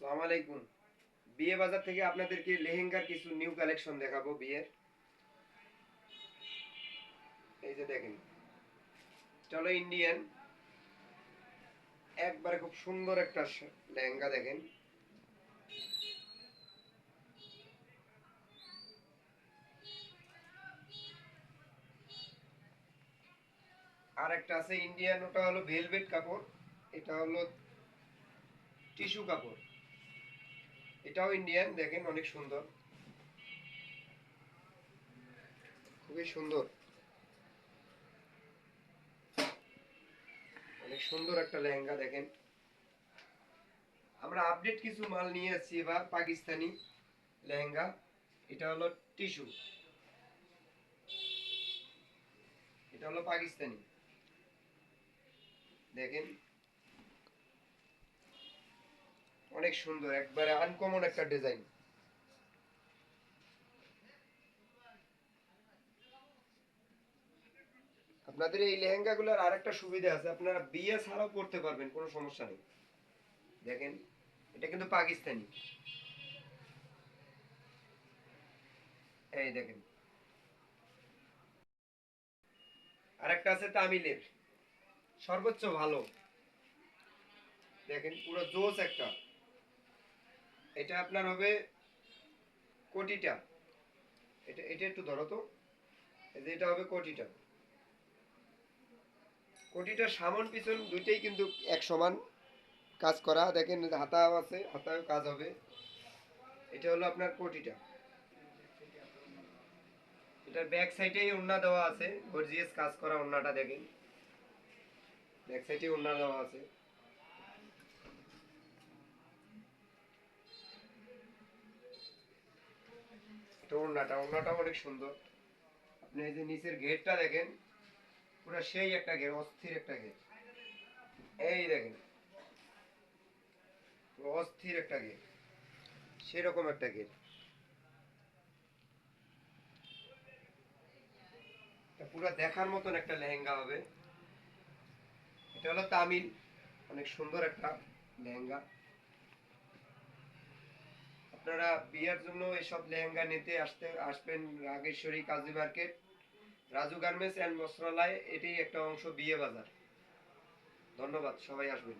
সালাম আলাইকুম। বিয়ে বাজার থেকে আপনাদেরকে লেহেঙ্গার কিছু নিউ কালেকশন দেখাবো বিয়ের। এই যে দেখেন। চলো ইন্ডিয়ান একবারে খুব সুন্দর একটা লেহেঙ্গা দেখেন। আর একটা আছে ইন্ডিয়ান ওটা হলো ভেলভেট কাপড়, এটা হলো টিস্যু কাপড়। এটাও ইন্ডিয়ান দেখেন অনেক সুন্দর। খুবই সুন্দর। অনেক সুন্দর একটা লেহেঙ্গা, দেখেন। আমরা আপডেট কিছু মাল নিয়ে আসছি এবার, পাকিস্তানি লেহেঙ্গা। এটা হলো টিস্যু এটা হলো পাকিস্তানি। দেখেন। অনেক সুন্দর, একবারে আনকমন একটা ডিজাইন আপনাদের এই লেহেঙ্গাগুলোর আরেকটা সুবিধা আছে, আপনারা বিয়ে ছাড়াও পড়তে পারবেন, কোনো সমস্যা নেই। দেখেন, এটা কিন্তু পাকিস্তানি। এই দেখেন। আরেকটা আছে তামিলের। সর্বোচ্চ ভালো। দেখেন, পুরো জোস একটা। এটা আপনার হবে কোটিটা। এটা এটা একটু ধরো তো। এটা হবে কোটিটা। কোটিটার সামন পিছন দুইটাই কিন্তু এক সমান কাজ করা। দেখেন হাতা আছে হাতায় কাজ হবে। এটা হলো আপনার কোটিটা। এটার ব্যাক সাইডেই ওন্না দেওয়া আছে। গর্জিয়াস কাজ করা ওন্নাটা দেখেন। ব্যাক সাইডে ওন্না দেওয়া আছে। এটা ওন্নাটা ওন্নাটা অনেক সুন্দর। আপনি এই যে নিচের ঘেরটা দেখেন, পুরো সেই একটা ঘের, অস্থির একটা ঘের। এই দেখেন অস্থির একটা ঘের, সেরকম একটা ঘের। পুরো দেখার মতন একটা লেহেঙ্গা হবে। এটা হলো তামিল, অনেক সুন্দর একটা লেহেঙ্গা। আপনারা বিয়ের জন্য এসব লেহেঙ্গা নিতে আসতে, আসবেন Rageshwari, Kazi market, Raju garments and বস্ত্রালয় এটি একটা অংশ বিয়ে বাজার। ধন্যবাদ, সবাই আসবেন।